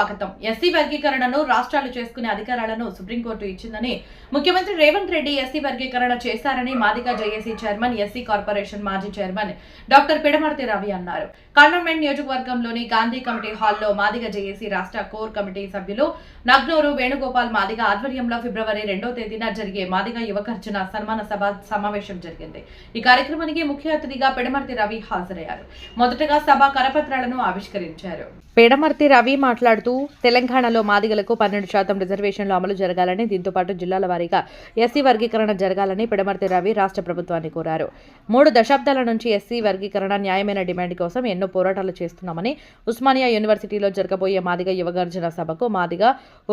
స్వాగతం. ఎస్సీ వర్గీకరణను రాష్ట్రాలు చేసుకునే అధికారాలను సుప్రీంకోర్టు ఇచ్చిందని ముఖ్యమంత్రి రేవంత్ రెడ్డి ఎస్సీ వర్గీకరణ చేశారని Madiga JAC chairman SC corporation మాజీ చైర్మన్ డాక్టర్ పిడమర్తి రవి అన్నారు. కంటోన్మెంట్ నియోజకవర్గంలోని గాంధీ కమిటీ హాల్లో మాదిగ జేఏసీ రాష్ట్ర కోర్ కమిటీ సభ్యులు నగ్నూరు వేణుగోపాల్ మాదిగ ఆధ్వర్యంలో ఫిబ్రవరి రెండో తేదీన జరిగే మాదిగ యువకర్జన సన్మాన సభ సమావేశం జరిగింది. ఈ కార్యక్రమానికి ముఖ్య అతిథిగా పిడమర్తి రవి హాజరయ్యారు. మొదటగా సభ కరపత్రాలను ఆవిష్కరించారు. పేడమర్తి రవి మాట్లాడుతూ తెలంగాణలో మాదిగలకు పన్నెండు శాతం రిజర్వేషన్లు అమలు జరగాలని దీంతో పాటు జిల్లాల వారీగా ఎస్సీ వర్గీకరణ జరగాలని పిడమర్తి రవి రాష్ట్ర ప్రభుత్వాన్ని కోరారు. మూడు దశాబ్దాల నుంచి ఎస్సీ వర్గీకరణ న్యాయమైన డిమాండ్ కోసం ఎన్నో పోరాటాలు చేస్తున్నామని ఉస్మానియా యూనివర్సిటీలో జరగబోయే మాదిగ యువగర్జన సభకు మాదిగ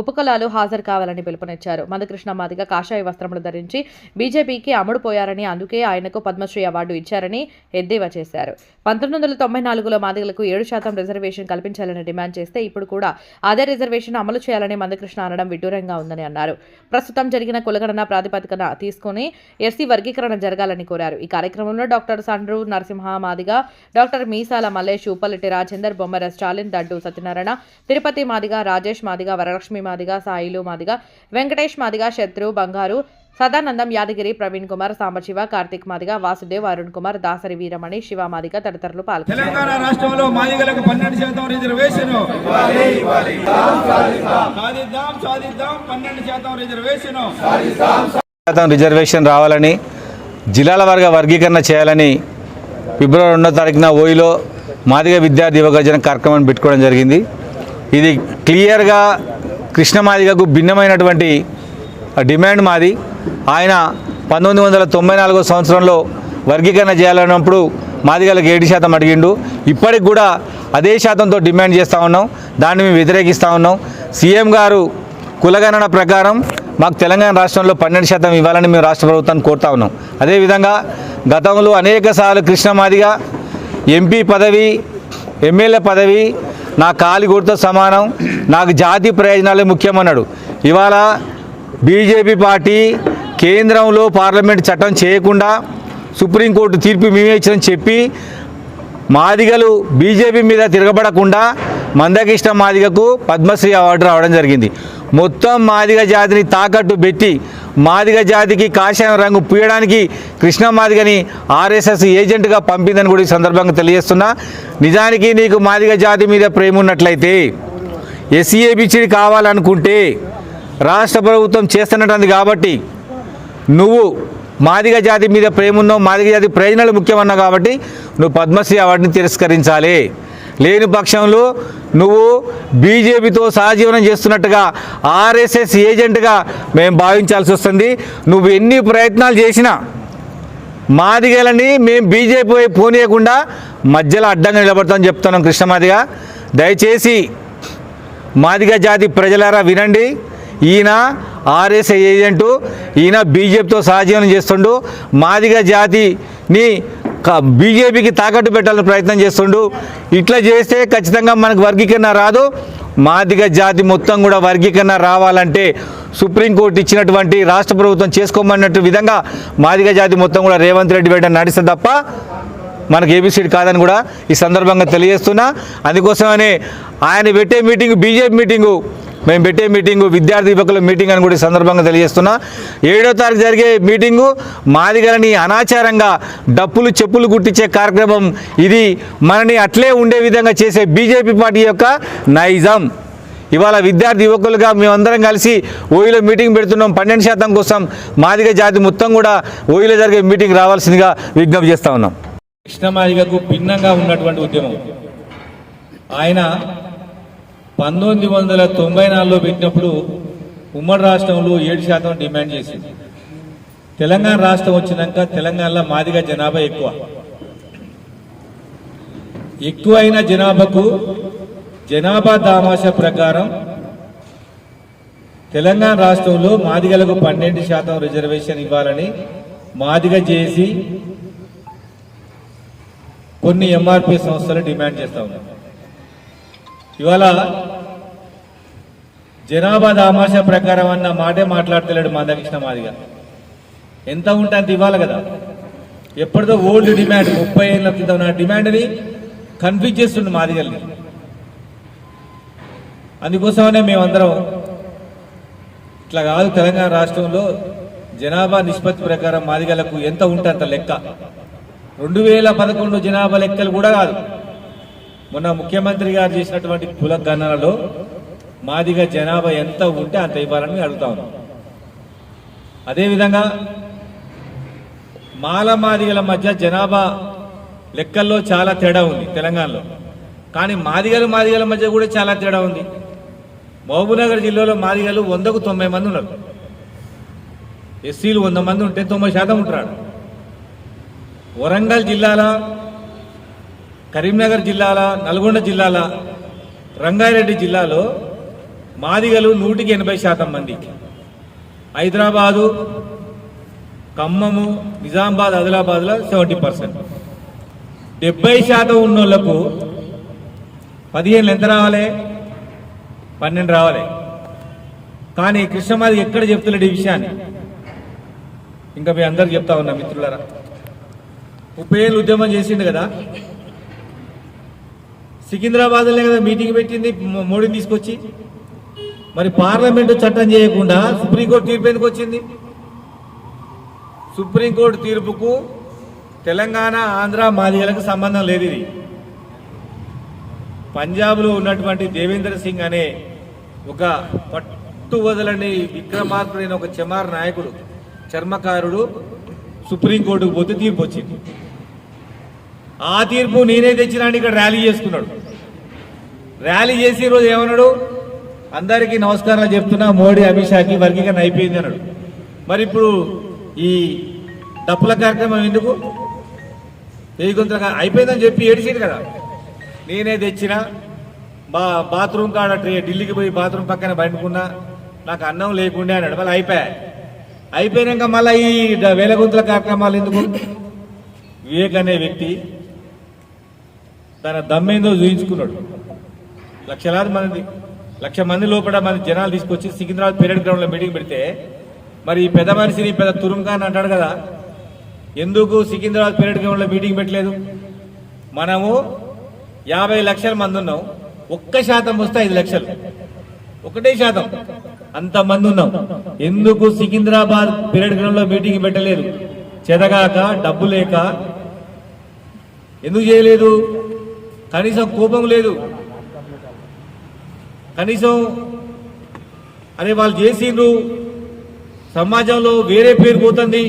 ఉపకులాలు హాజరు కావాలని పిలుపునిచ్చారు. మధుకృష్ణ మాదిగ కాషాయ వస్త్రములు ధరించి బీజేపీకి అమ్ముడుపోయారని అందుకే ఆయనకు పద్మశ్రీ అవార్డు ఇచ్చారని ఎద్దేవా చేశారు. పంతొమ్మిది వందల తొంభై నాలుగులో మాదిగలకు ఏడు శాతం రిజర్వేషన్ కల్పించాలని డిమాండ్ చేస్తే ఇప్పుడు కూడా అదే రిజర్వేషన్ అమలు చేయాలని మందకృష్ణ అనడం విడ్డూరంగా ఉందని అన్నారు. ప్రస్తుతం జరిగిన కులగణన ప్రాతిపదికన తీసుకుని ఎస్సీ వర్గీకరణ జరగాలని కోరారు. ఈ కార్యక్రమంలో doctor Sandru Narasimha Madiga doctor Meesala Mallesh Uppaletti Rajender Bommara Stalin Daddu Satyanarayana Tirupati Madiga Rajesh Madiga Varalakshmi Madiga Sailu Madiga Venkatesh Madiga శత్రు బంగారు సదానందం యాదగిరి ప్రవీణ్ కుమార్ సాంబశివ కార్తిక్ మాదిగ వాసుదేవ్ అరుణ్ కుమార్ దాసరి వీరమణి శివ మాదిగ తదితరులు పాల్గొన్నారు. తెలంగాణ రాష్ట్రంలో మాదిగలకు పన్నెండు శాతం రిజర్వేషన్. సాధిద్దాం సాధిద్దాం పన్నెండు శాతం రిజర్వేషన్. శాతం రిజర్వేషన్ రావాలని జిల్లాల వర్గ వర్గీకరణ చేయాలని ఫిబ్రవరి రెండో తారీఖున ఓయిలో మాదిగ విద్యార్థి యువగర్జన కార్యక్రమం పెట్టుకోవడం జరిగింది. ఇది క్లియర్గా కృష్ణ మాదిగకు భిన్నమైనటువంటి డిమాండ్ మాది. ఆయన పంతొమ్మిది వందల తొంభై నాలుగో సంవత్సరంలో వర్గీకరణ చేయాలన్నప్పుడు మాదిగలకు ఏడు శాతం అడిగిండు. ఇప్పటికి కూడా అదే శాతంతో డిమాండ్ చేస్తూ ఉన్నాం. దాన్ని మేము వ్యతిరేకిస్తూ ఉన్నాం. సీఎం గారు కులగణన ప్రకారం మాకు తెలంగాణ రాష్ట్రంలో పన్నెండు శాతం ఇవ్వాలని మేము రాష్ట్ర ప్రభుత్వాన్ని కోరుతా ఉన్నాం. అదేవిధంగా గతంలో అనేక సార్లు కృష్ణమాదిగా ఎంపీ పదవి ఎమ్మెల్యే పదవి నా కాలిగూడితో సమానం. నాకు జాతి ప్రయోజనాలే ముఖ్యమన్నాడు. ఇవాళ బీజేపీ పార్టీ కేంద్రంలో పార్లమెంట్ చట్టం చేయకుండా సుప్రీంకోర్టు తీర్పు మేమే ఇచ్చిందని చెప్పి మాదిగలు బీజేపీ మీద తిరగబడకుండా మందకృష్ణ మాదిగకు పద్మశ్రీ అవార్డు రావడం జరిగింది. మొత్తం మాదిగ జాతిని తాకట్టు పెట్టి మాదిగ జాతికి కాషాయం రంగు పూయడానికి కృష్ణ మాదిగని ఆర్ఎస్ఎస్ ఏజెంట్గా పంపిందని కూడా ఈ సందర్భంగా తెలియజేస్తున్నా. నిజానికి నీకు మాదిగ జాతి మీద ప్రేమ ఉన్నట్లయితే ఎస్సీఏబిసిడి కావాలనుకుంటే రాష్ట్ర ప్రభుత్వం చేస్తున్నట్టుంది కాబట్టి నువ్వు మాదిగ జాతి మీద ప్రేమ ఉన్నావు మాదిగ జాతి ప్రయోజనాలు ముఖ్యమన్నావు కాబట్టి నువ్వు పద్మశ్రీ అవార్డుని తిరస్కరించాలి. లేని పక్షంలో నువ్వు బీజేపీతో సహజీవనం చేస్తున్నట్టుగా ఆర్ఎస్ఎస్ ఏజెంట్గా మేము భావించాల్సి వస్తుంది. నువ్వు ఎన్ని ప్రయత్నాలు చేసినా మాదిగలని మేము బీజేపీ వైపు పోనీయకుండా మధ్యలో అడ్డంగా నిలబడతామని చెప్తున్నాం కృష్ణమాదిగా. దయచేసి మాదిగ జాతి ప్రజలారా వినండి. ఈయన ఆర్ఎస్ఐ ఏజెంటు ఈయన బీజేపీతో సహజీవనం చేస్తుండు. మాదిగ జాతిని బీజేపీకి తాకట్టు పెట్టాలని ప్రయత్నం చేస్తుండు. ఇట్లా చేస్తే ఖచ్చితంగా మనకు వర్గీకరణ రాదు. మాదిగ జాతి మొత్తం కూడా వర్గీకరణ రావాలంటే సుప్రీంకోర్టు ఇచ్చినటువంటి రాష్ట్ర ప్రభుత్వం చేసుకోమన్నట్టు విధంగా మాదిగ జాతి మొత్తం కూడా రేవంత్ రెడ్డి వేయడం నడిస్తే తప్ప మనకు ఏబిసిడి కాదని కూడా ఈ సందర్భంగా తెలియజేస్తున్నా. అందుకోసమనే ఆయన పెట్టే మీటింగ్ బీజేపీ మీటింగు మేము పెట్టే మీటింగు విద్యార్థి యువకుల మీటింగ్ అని కూడా ఈ సందర్భంగా తెలియజేస్తున్నా. ఏడో తారీఖు జరిగే మీటింగు మాదిగలని అనాచారంగా డప్పులు చెప్పులు గుట్టించే కార్యక్రమం ఇది మనని అట్లే ఉండే విధంగా చేసే బీజేపీ పార్టీ యొక్క నైజం. ఇవాళ విద్యార్థి యువకులుగా మేమందరం కలిసి ఓయిలో మీటింగ్ పెడుతున్నాం. పన్నెండు శాతం కోసం మాదిగ జాతి మొత్తం కూడా ఓయిలో జరిగే మీటింగ్ రావాల్సిందిగా విజ్ఞప్తి చేస్తా ఉన్నాం. కృష్ణమాదిగకు భిన్నంగా ఉన్నటువంటి ఉద్యమం. ఆయన పంతొమ్మిది వందల తొంభై నాలుగులో పెట్టినప్పుడు ఉమ్మడి రాష్ట్రంలో ఏడు శాతం డిమాండ్ చేసింది. తెలంగాణ రాష్ట్రం వచ్చినాక తెలంగాణలో మాదిగ జనాభా ఎక్కువ. ఎక్కువైన జనాభాకు జనాభా దామాష ప్రకారం తెలంగాణ రాష్ట్రంలో మాదిగలకు పన్నెండు శాతం రిజర్వేషన్ ఇవ్వాలని మాదిగ చేసి కొన్ని ఎంఆర్పి సంస్థలు డిమాండ్ చేస్తా ఉన్నాయి ఇవాళ జనాభా దామాష ప్రకారం అన్న మాటే మాట్లాడతలేడు మందకృష్ణ మాదిగా. ఎంత ఉంటే అంత ఇవ్వాలి కదా. ఎప్పటిదో ఓల్డ్ డిమాండ్ ముప్పై ఏళ్ళ క్రితం నా డిమాండ్ని కన్ఫ్యూజ్ చేస్తుండే మాదిగల్ని. అందుకోసమనే మేమందరం ఇట్లా కాదు తెలంగాణ రాష్ట్రంలో జనాభా నిష్పత్తి ప్రకారం మాదిగలకు ఎంత ఉంటే అంత లెక్క. రెండు వేల పదకొండు జనాభా లెక్కలు కూడా కాదు. మొన్న ముఖ్యమంత్రి గారు చేసినటువంటి కుల గణనలో మాదిగ జనాభా ఎంత ఉంటే అంత ఇవ్వాలని అడుగుతా ఉన్నాం. అదేవిధంగా మాల మాదిగల మధ్య జనాభా లెక్కల్లో చాలా తేడా ఉంది తెలంగాణలో. కానీ మాదిగలు మాదిగల మధ్య కూడా చాలా తేడా ఉంది. మహబూబ్నగర్ జిల్లాలో మాదిగలు వందకు తొంభై మంది ఉన్నారు. ఎస్సీలు వంద మంది ఉంటే తొంభై శాతం ఉంటున్నాడు వరంగల్ జిల్లాలో కరీంనగర్ జిల్లాల నల్గొండ జిల్లాల రంగారెడ్డి జిల్లాలో మాదిగలు నూటికి ఎనభై శాతం మంది హైదరాబాదు ఖమ్మము నిజామాబాద్ ఆదిలాబాద్లో సెవెంటీ పర్సెంట్. డెబ్బై శాతం ఉన్నోళ్ళకు పదిహేను ఎంత రావాలి? పన్నెండు రావాలి. కానీ కృష్ణమాది ఎక్కడ చెప్తున్నాడు ఈ విషయాన్ని? ఇంకా మీ అందరికి చెప్తా ఉన్నా మిత్రులరా. ముప్పై ఏళ్ళు ఉద్యమం చేసిండు కదా? సికింద్రాబాద్లోనే కదా మీటింగ్ పెట్టింది మోడీని తీసుకొచ్చి. మరి పార్లమెంటు చట్టం చేయకుండా సుప్రీంకోర్టు తీర్పు ఎందుకు వచ్చింది? సుప్రీంకోర్టు తీర్పుకు తెలంగాణ ఆంధ్ర మాదిగలకు సంబంధం లేదు ఇది. పంజాబ్లో ఉన్నటువంటి దేవేంద్ర సింగ్ అనే ఒక పట్టు వదలని విక్రమార్కుడైన ఒక చెమార్ నాయకుడు చర్మకారుడు సుప్రీంకోర్టుకు పోతే తీర్పు వచ్చింది. ఆ తీర్పు నేనే తెచ్చినాను ఇక్కడ ర్యాలీ చేసుకున్నాడు. ర్యాలీ చేసి ఈరోజు రోజు ఏమన్నాడు? అందరికీ నమస్కారాలు చెప్తున్నా మోడీ అమిత్ షాకి వర్గీకరణ అయిపోయింది అన్నాడు. మరి ఇప్పుడు ఈ డప్పుల కార్యక్రమం ఎందుకు? వెయ్యి గొంతుల అయిపోయిందని చెప్పి ఏడిచింది కదా. నేనే తెచ్చిన బా బాత్రూమ్ కాడ ఢిల్లీకి పోయి బాత్రూమ్ పక్కన పండుకున్నా నాకు అన్నం లేకుండే అన్నాడు. మళ్ళీ అయిపోయా. అయిపోయినాక మళ్ళీ ఈ వేల గుంతల కార్యక్రమాలు ఎందుకు? వివేక్ అనే వ్యక్తి తన దమ్మేందో చూయించుకున్నాడు. లక్షలాది మంది లక్ష మంది లోపల మంది జనాలు తీసుకొచ్చి సికింద్రాబాద్ పీరియడ్ గ్రౌండ్లో మీటింగ్ పెడితే మరి ఈ పెద్ద మనిషిని పెద్ద తురుంకా అని అంటాడు కదా ఎందుకు సికింద్రాబాద్ పీరియడ్ గ్రౌండ్లో మీటింగ్ పెట్టలేదు? మనము యాభై లక్షల మంది ఉన్నాం ఒక్క శాతం వస్తే ఐదు లక్షలు. ఒకటే శాతం అంత మంది ఉన్నాం. ఎందుకు సికింద్రాబాద్ పీరియడ్ గ్రౌండ్లో మీటింగ్ పెట్టలేదు? చెదగాక డబ్బు లేక. ఎందుకు చేయలేదు? కనీసం కోపం లేదు. కనీసం అరే వాళ్ళు చేసిండ్రు. సమాజంలో వేరే పేరు పోతుంది.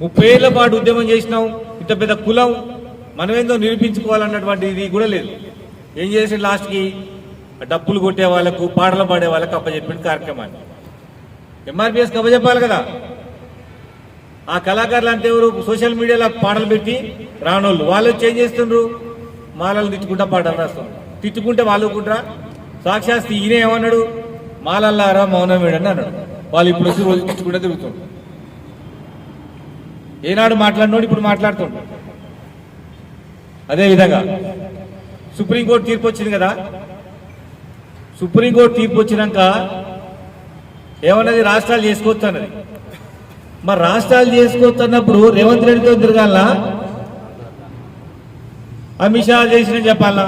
ముప్పై ఏళ్ళ పాటు ఉద్యమం చేసినాం. ఇంత పెద్ద కులం. మనమేందో నిరూపించుకోవాలన్నటువంటి ఇది కూడా లేదు. ఏం చేసి లాస్ట్కి? డప్పులు కొట్టే వాళ్ళకు పాటలు పాడే వాళ్ళకు అప్పచెప్పిన కార్యక్రమాన్ని. ఎంఆర్పిఎస్ అప్పచెప్పాలి కదా. ఆ కళాకారులు అంటే ఎవరు? సోషల్ మీడియాలో పాటలు పెట్టి రానోళ్ళు. వాళ్ళు చేంజ్ చేస్తుండ్రు? మాలలు తిట్టుకుంటా పాటలు రాస్తారు తిట్టుకుంటే వాళ్ళు ఊరుకుంటారా? సాక్షాస్త్ ఈయన ఏమన్నాడు? మాలల్లారా మౌనం వేడని అన్నాడు. వాళ్ళు ఇప్పుడు వచ్చి రోజు తిట్టుకుంటే తిరుగుతుండ్రు ఏనాడు మాట్లాడినోడు ఇప్పుడు మాట్లాడుతుంటాడు అదేవిధంగా సుప్రీంకోర్టు తీర్పు వచ్చింది కదా? సుప్రీంకోర్టు తీర్పు వచ్చినాక ఏమన్నది రాష్ట్రాలు చేసుకోవచ్చు అన్నది. మరి రాష్ట్రాలు చేసుకోవచ్చు అన్నప్పుడు రేవంత్ రెడ్డితో తిరగాల అమిత్ షా చేసిన చెప్పాలా?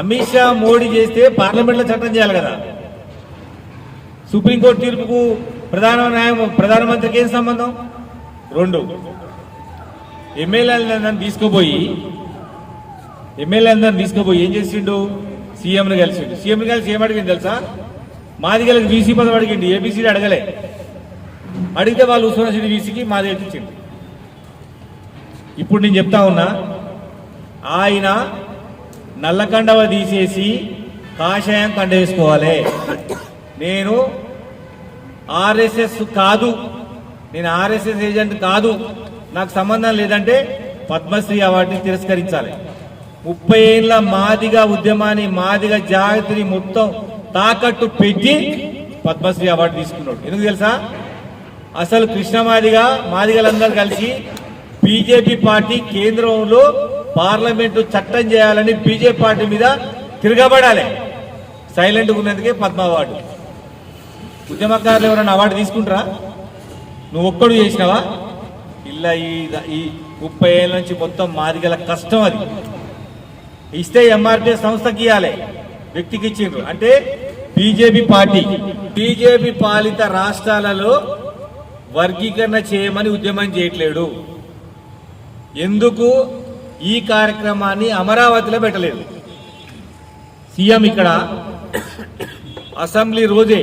అమిత్ షా మోడీ చేస్తే పార్లమెంట్లో చట్టం చేయాలి కదా. సుప్రీంకోర్టు తీర్పుకు ప్రధాన న్యాయం ప్రధానమంత్రికి ఏం సంబంధం? రెండు. ఎమ్మెల్యేలందరినీ తీసుకుపోయి ఎమ్మెల్యేలందరినీ తీసుకుపోయి ఏం చేసిండు? సీఎంని కలిసిండు. సీఎంను కలిసి ఏం అడిగింది తెలుసా? మాది కలిసి బీసీ పదం అడిగిండు. ఏబీసీ అడగలే. అడిగితే వాళ్ళు ఉస్మానియా వీసీకి మాది ఎత్తించింది ఇప్పుడు నేను చెప్తా ఉన్నా ఆయన నల్లకండవ తీసేసి కాషాయం కండ వేసుకోవాలి. నేను ఆర్ఎస్ఎస్ కాదు. నేను ఆర్ఎస్ఎస్ ఏజెంట్ కాదు. నాకు సంబంధం లేదంటే పద్మశ్రీ అవార్డుని తిరస్కరించాలి. ముప్పై ఏళ్ళ మాదిగా ఉద్యమాన్ని మాదిగా జాగ్రత్తని మొత్తం తాకట్టు పెట్టి పద్మశ్రీ అవార్డు తీసుకున్నాడు. ఎందుకు తెలుసా? అసలు కృష్ణ కృష్ణమాదిగా మాదిగలందరూ కలిసి బీజేపీ పార్టీ కేంద్రంలో పార్లమెంటు చట్టం చేయాలని బీజేపీ పార్టీ మీద తిరగబడాలి. సైలెంట్గా ఉన్నందుకే పద్మ అవార్డు. ఉద్యమకారులు ఎవరైనా అవార్డు తీసుకుంటారా? నువ్వు ఒక్కడు చేసినావా? ఇలా ఈ ఈ ముప్పై ఏళ్ళ నుంచి మొత్తం మాదిగల కష్టం అది. ఇస్తే ఎంఆర్పిఎస్ సంస్థకి ఇవ్వాలి వ్యక్తికి ఇచ్చిండ్రు. అంటే బీజేపీ పార్టీ. బీజేపీ పాలిత రాష్ట్రాలలో వర్గీకరణ చేయమని ఉద్యమం చేయట్లేడు. ఎందుకు? ఈ కార్యక్రమాన్ని అమరావతిలో పెట్టలేదు సీఎం ఇక్కడ అసెంబ్లీ రోజే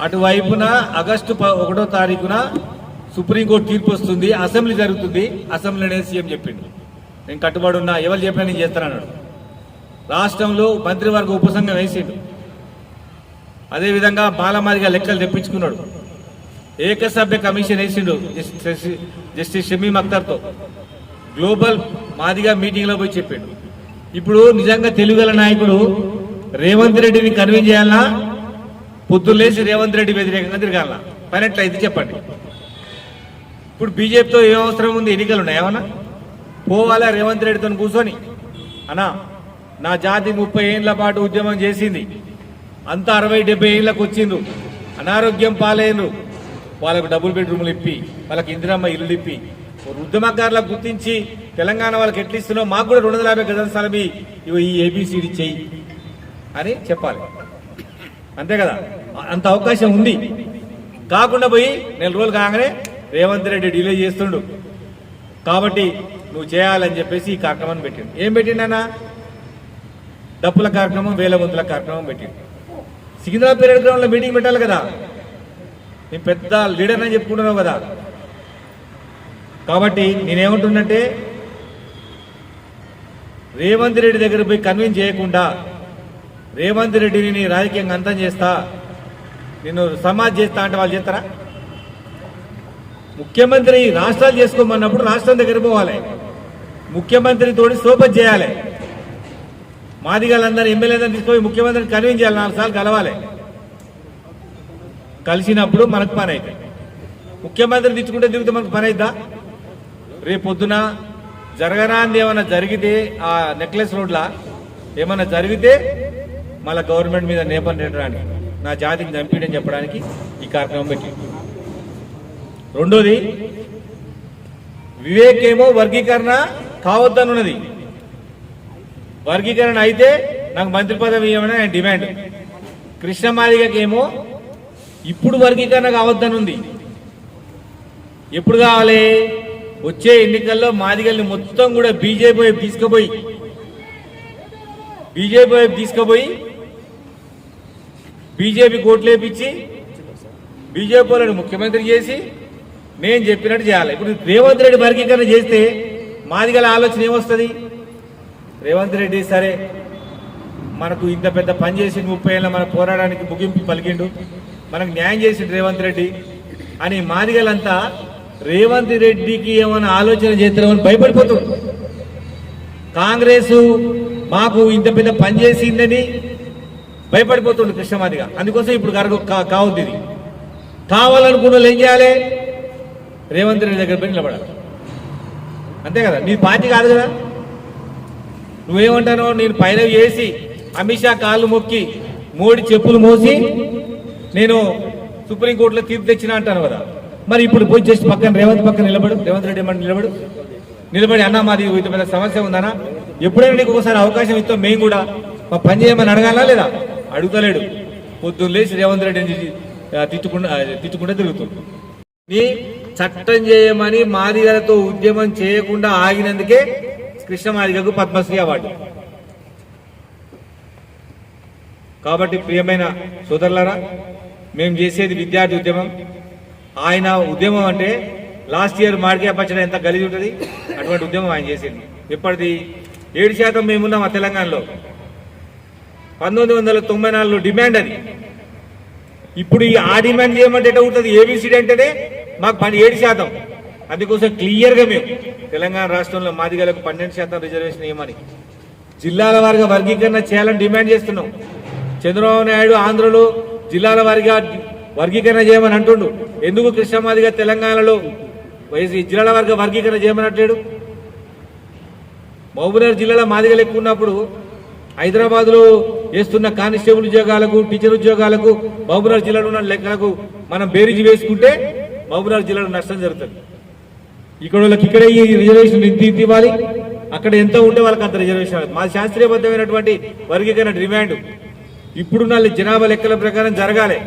అటువైపున ఆగస్టు ప- ఒకటో తారీఖున సుప్రీంకోర్టు తీర్పు వస్తుంది అసెంబ్లీ జరుగుతుంది అసెంబ్లీనే సీఎం చెప్పిండు నేను కట్టుబడి ఉన్నా ఎవరు చెప్పినా నేను చేస్తానన్నాడు రాష్ట్రంలో మంత్రివర్గ ఉపసంఘం వేసిండు అదేవిధంగా బాలమారిగా లెక్కలు తెప్పించుకున్నాడు ఏకసభ్య కమిషన్ వేసిండు జస్టిస్ జస్టిస్ షమీమ్ అఖ్తర్తో గ్లోబల్ మాదిగా మీటింగ్లో పోయి చెప్పాడు. ఇప్పుడు నిజంగా తెలుగుల నాయకుడు రేవంత్ రెడ్డిని కన్విన్స్ చేయాలా పొద్దులేసి రేవంత్ రెడ్డి వ్యతిరేకంగా తిరగాల పని ఎట్లయితే చెప్పండి. ఇప్పుడు బీజేపీతో ఏం అవసరం ఉంది? ఎన్నికలు ఉన్నాయి ఏమన్నా? పోవాలా రేవంత్ రెడ్డితో కూర్చొని? అన్నా నా జాతి ముప్పై ఏళ్ళ పాటు ఉద్యమం చేసింది. అంతా అరవై డెబ్బై ఏళ్ళకు వచ్చిండ్రు. అనారోగ్యం పాలైనరు వాళ్ళకు డబుల్ బెడ్రూమ్లు ఇప్పి వాళ్ళకి ఇందిరమ్మ ఇల్లు ఇప్పి. ఉద్యమకారులకు గుర్తించి తెలంగాణ వాళ్ళకి ఎట్లా ఇస్తున్నావు? మాకు కూడా రెండు వందల యాభై గజాల స్థలం ఈ ఏబిసిడి చెయ్యి అని చెప్పాలి. అంతే కదా? అంత అవకాశం ఉంది. కాకుండా పోయి నెల రోజులు కాగానే రేవంత్ రెడ్డి డిలే చేస్తుండు. కాబట్టి నువ్వు చేయాలని చెప్పేసి ఈ కార్యక్రమాన్ని పెట్టిండు. ఏం పెట్టిండన్నా డప్పుల కార్యక్రమం వేల మందుల కార్యక్రమం పెట్టిండు. సికింద్రాబాద్ పీరియడ్ గ్రౌండ్లో మీటింగ్ పెట్టాలి కదా? నేను పెద్ద లీడర్ అని చెప్పుకుంటున్నావు కదా? కాబట్టి నేనేమంటున్నట్టే రేవంత్ రెడ్డి దగ్గర పోయి కన్విన్స్ చేయకుండా రేవంత్ రెడ్డిని నీ రాజకీయంగా అంతం చేస్తా నిన్ను సమాజ్ చేస్తా అంటే వాళ్ళు చేస్తారా? ముఖ్యమంత్రి రాష్ట్రాలు చేసుకోమన్నప్పుడు రాష్ట్రం దగ్గర పోవాలి. ముఖ్యమంత్రి తోటి సోపత్ చేయాలి. మాదిగాలందరూ ఎమ్మెల్యేలను తీసుకొని ముఖ్యమంత్రిని కన్విన్స్ చేయాలి నాలుగు సార్లు కలవాలి. కలిసినప్పుడు మనకు పని అవుతుంది ముఖ్యమంత్రిని తెచ్చుకుంటే తిరిగితే మనకు పని అవుతుందా రేపు పొద్దున జరగరాంది ఏమైనా జరిగితే ఆ నెక్లెస్ రోడ్లా ఏమైనా జరిగితే మళ్ళీ గవర్నమెంట్ మీద నేపం నెట్టడానికి నా జాతికి చంపిడని చెప్పడానికి ఈ కార్యక్రమం పెట్టి రెండోది వివేక్ ఏమో వర్గీకరణ కావద్దనున్నది. వర్గీకరణ అయితే నాకు మంత్రి పదవి ఇవ్వమని ఆయన డిమాండ్. కృష్ణమాదిగకేమో ఇప్పుడు వర్గీకరణ కావద్దనుంది. ఎప్పుడు కావాలి? వచ్చే ఎన్నికల్లో మాదిగల్ని మొత్తం కూడా బీజేపీ వైపు తీసుకుపోయి బీజేపీ వైపు తీసుకుపోయి బీజేపీ కోట్లేపించి బీజేపీ వాళ్ళని ముఖ్యమంత్రి చేసి నేను చెప్పినట్టు చేయాలి. ఇప్పుడు రేవంత్ రెడ్డి వర్గీకరణ చేస్తే మాదిగల ఆలోచన ఏమొస్తుంది? రేవంత్ రెడ్డి సరే మనకు ఇంత పెద్ద పని చేసి ముప్పై ఏళ్ళ మన పోరాడానికి ముగింపు పలికిండు మనకు న్యాయం చేసిండు రేవంత్ రెడ్డి అని మాదిగలంతా రేవంత్ రెడ్డికి ఏమైనా ఆలోచన చేస్తామని భయపడిపోతుంది కాంగ్రెస్ మాకు ఇంత పెద్ద పని చేసిందని భయపడిపోతుండు కృష్ణమాదిగా. అందుకోసం ఇప్పుడు కరగ కావద్దు ఇది. కావాలనుకున్న వాళ్ళు ఏం చేయాలి? రేవంత్ రెడ్డి దగ్గర పోయి నిలబడాలి. అంతే కదా? నీ పార్టీ కాదు కదా? నువ్వేమంటానో నేను పైన చేసి అమిత్ షా కాళ్ళు మొక్కి మోడీ చెప్పులు మోసి నేను సుప్రీంకోర్టులో తీర్పు తెచ్చిన అంటాను కదా? మరి ఇప్పుడు పోయి చేసి పక్కన రేవంత్ పక్కన నిలబడు రేవంత్ రెడ్డి ఏమన్నా నిలబడు. నిలబడి అన్న మాది ఇంత పెద్ద సమస్య ఉందనా ఎప్పుడైనా నీకు ఒకసారి అవకాశం ఇస్తాం మేము కూడా మా పని చేయమని అడగాలా లేదా? అడుగుతలేడు. పొద్దున్న లేచి రేవంత్ రెడ్డిని తిట్టుకుండా తిట్టుకుంటే తిరుగుతుంది నీ చట్టం చేయమని మాదిగలతో ఉద్యమం చేయకుండా ఆగినందుకే కృష్ణ మాదిగకు పద్మశ్రీ అవార్డు. కాబట్టి ప్రియమైన సోదరులారా మేము చేసేది విద్యార్థి ఉద్యమం ఆయన ఉద్యమం అంటే లాస్ట్ ఇయర్ మాడికాయ పచ్చడి ఎంత గలీజ్ ఉంటుంది? అటువంటి ఉద్యమం ఆయన చేసింది ఇప్పటిది ఏడు శాతం మేమున్నాం ఆ తెలంగాణలో. పంతొమ్మిది వందల తొంభై నాలుగులో డిమాండ్ అది. ఇప్పుడు ఈ ఆ డిమాండ్ చేయమంటే ఎట్లా ఉంటుంది? ఏబిసిడి అంటేనే మాకు పని ఏడు శాతం. అందుకోసం క్లియర్గా మేము తెలంగాణ రాష్ట్రంలో మాదిగలకు పన్నెండు శాతం రిజర్వేషన్ ఇవ్వమని జిల్లాల వారిగా వర్గీకరణ చేయాలని డిమాండ్ చేస్తున్నాం. చంద్రబాబు నాయుడు ఆంధ్రలో జిల్లాల వారిగా వర్గీకరణ చేయమని అంటుండు. ఎందుకు కృష్ణమాదిగా తెలంగాణలో వైసీ జిల్లాల వర్గ వర్గీకరణ చేయమనట్లేడు? మహబూబ్నగర్ జిల్లాలో మాదిగలు ఎక్కువ ఉన్నప్పుడు హైదరాబాద్లో వేస్తున్న కానిస్టేబుల్ ఉద్యోగాలకు టీచర్ ఉద్యోగాలకు మహబూబ్నగర్ జిల్లాలో ఉన్న లెక్కలకు మనం బేరీజు వేసుకుంటే మహబూబ్నగర్ జిల్లాలో నష్టం జరుగుతుంది. ఇక్కడ వాళ్ళకి ఇక్కడే ఈ రిజర్వేషన్ ఇంత ఇంత ఇవ్వాలి. అక్కడ ఎంత ఉంటే వాళ్ళకి అంత రిజర్వేషన్ మా శాస్త్రీయబద్ధమైనటువంటి వర్గీకరణ డిమాండ్ ఇప్పుడున్న జనాభా లెక్కల ప్రకారం జరగాలి.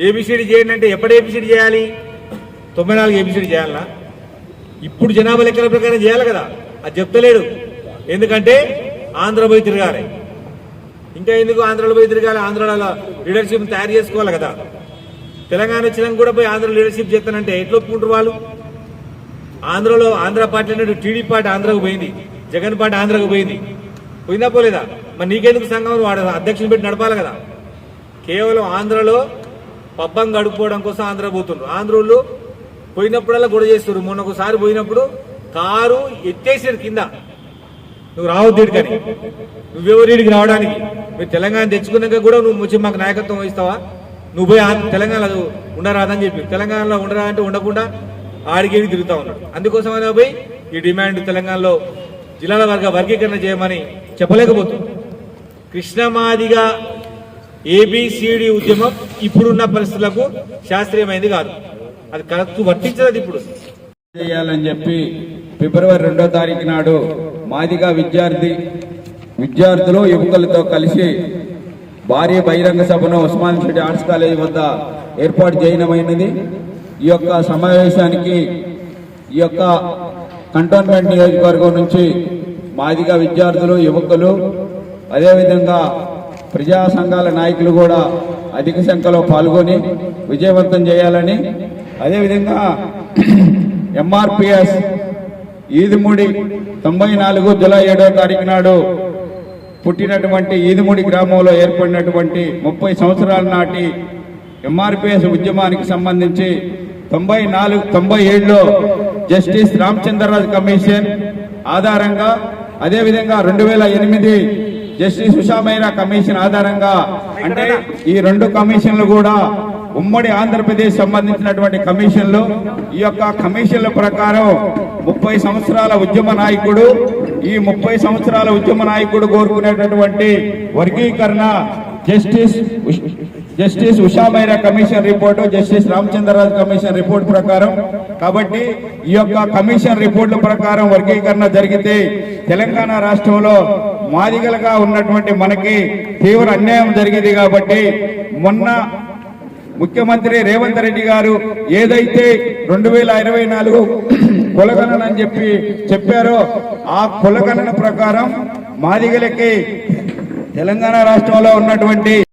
ఏబిసిడి చేయండి అంటే ఎప్పుడు ఏబిసిడి చేయాలి? తొంభై నాలుగు ఏబిసిడి చేయాలనా ఇప్పుడు జనాభా లెక్కల ప్రకారం చేయాలి కదా. అది చెప్తలేడు. ఎందుకంటే ఆంధ్ర పోయి తిరగాలి. ఇంకా ఎందుకు ఆంధ్రలో పోయి తిరగాలి? ఆంధ్రలో లీడర్షిప్ తయారు చేసుకోవాలి కదా. తెలంగాణ వచ్చినాక కూడా పోయి ఆంధ్ర లీడర్షిప్ చేస్తానంటే ఎట్లా ఒప్పుకుంటారు వాళ్ళు? ఆంధ్రలో ఆంధ్ర పార్టీ అనేది టీడీపీ పార్టీ ఆంధ్రకు పోయింది. జగన్ పార్టీ ఆంధ్రకు పోయింది. పోయిందా పోలేదా? మరి నీకెందుకు సంఘం వాడు అధ్యక్షుని పెట్టి నడపాలి కదా. కేవలం ఆంధ్రలో పబ్బం గడుపుకోవడం కోసం ఆంధ్ర పోతుండ్రు. ఆంధ్రోళ్ళు పోయినప్పుడల్లా గొడవ చేస్తారు మొన్న ఒకసారి పోయినప్పుడు కారు ఎత్తేసారు కింద. నువ్వు రావద్దు కానీ నువ్వెవరికి రావడానికి? మీరు తెలంగాణ తెచ్చుకున్నాక కూడా నువ్వు వచ్చి మాకు నాయకత్వం వహిస్తావా? నువ్వు పోయి తెలంగాణలో ఉండరాదని చెప్పి. తెలంగాణలో ఉండరా అంటే ఉండకుండా ఆడికేడి తిరుగుతా ఉన్నాడు. అందుకోసం అయినా పోయి ఈ డిమాండ్ తెలంగాణలో జిల్లాల వర్గ వర్గీకరణ చేయమని చెప్పలేకపోతుంది కృష్ణమాదిగా ఏబిసిడి ఉద్యమం ఇప్పుడున్న పరిస్థితులకు శాస్త్రీయమైంది కాదు. అది కరెక్ట్ వర్తించదు ఇప్పుడు. చేయాలని చెప్పి ఫిబ్రవరి రెండో తారీఖు నాడు మాదిగా విద్యార్థి విద్యార్థులు యువకులతో కలిసి భారీ బహిరంగ సభను ఉస్మాన్ సిటీ ఆర్ట్స్ కాలేజ్ వద్ద ఏర్పాటు చేయడమైనది ఈ యొక్క సమావేశానికి ఈ యొక్క కంటోన్మెంట్ నియోజకవర్గం నుంచి మాదిగా విద్యార్థులు యువకులు అదేవిధంగా ప్రజా సంఘాల నాయకులు కూడా అధిక సంఖ్యలో పాల్గొని విజయవంతం చేయాలని అదేవిధంగా ఎంఆర్పిఎస్ ఈదుముడి తొంభై నాలుగు జూలై ఏడో తారీఖు నాడు పుట్టినటువంటి ఈదుముడి గ్రామంలో ఏర్పడినటువంటి ముప్పై సంవత్సరాల నాటి ఎంఆర్పిఎస్ ఉద్యమానికి సంబంధించి తొంభై నాలుగు తొంభై ఏడులో జస్టిస్ రామచంద్రరాజు కమిషన్ ఆధారంగా అదేవిధంగా రెండు వేల ఎనిమిది జస్టిస్ ఉషామైరా కమిషన్ ఆధారంగా అంటే ఈ రెండు కమిషన్లు కూడా ఉమ్మడి ఆంధ్రప్రదేశ్ సంబంధించినటువంటి కమిషన్లు. ఈ యొక్క కమిషన్ల ప్రకారం ముప్పై సంవత్సరాల ఉద్యమ నాయకుడు ఈ ముప్పై సంవత్సరాల ఉద్యమ నాయకుడు కోరుకునేటటువంటి వర్గీకరణ జస్టిస్ ఉష్- justice ఉషామైరా commission report justice Ramachandraraju commission report ప్రకారం. కాబట్టి ఈ యొక్క కమిషన్ రిపోర్ట్ల ప్రకారం వర్గీకరణ జరిగితే తెలంగాణ రాష్ట్రంలో మాదిగలుగా ఉన్నటువంటి మనకి తీవ్ర అన్యాయం జరిగింది కాబట్టి మొన్న ముఖ్యమంత్రి రేవంత్ రెడ్డి గారు ఏదైతే రెండు వేల ఇరవై నాలుగు కులగణన అని చెప్పి చెప్పారో ఆ కులగణన ప్రకారం మాదిగలకి తెలంగాణ రాష్ట్రంలో ఉన్నటువంటి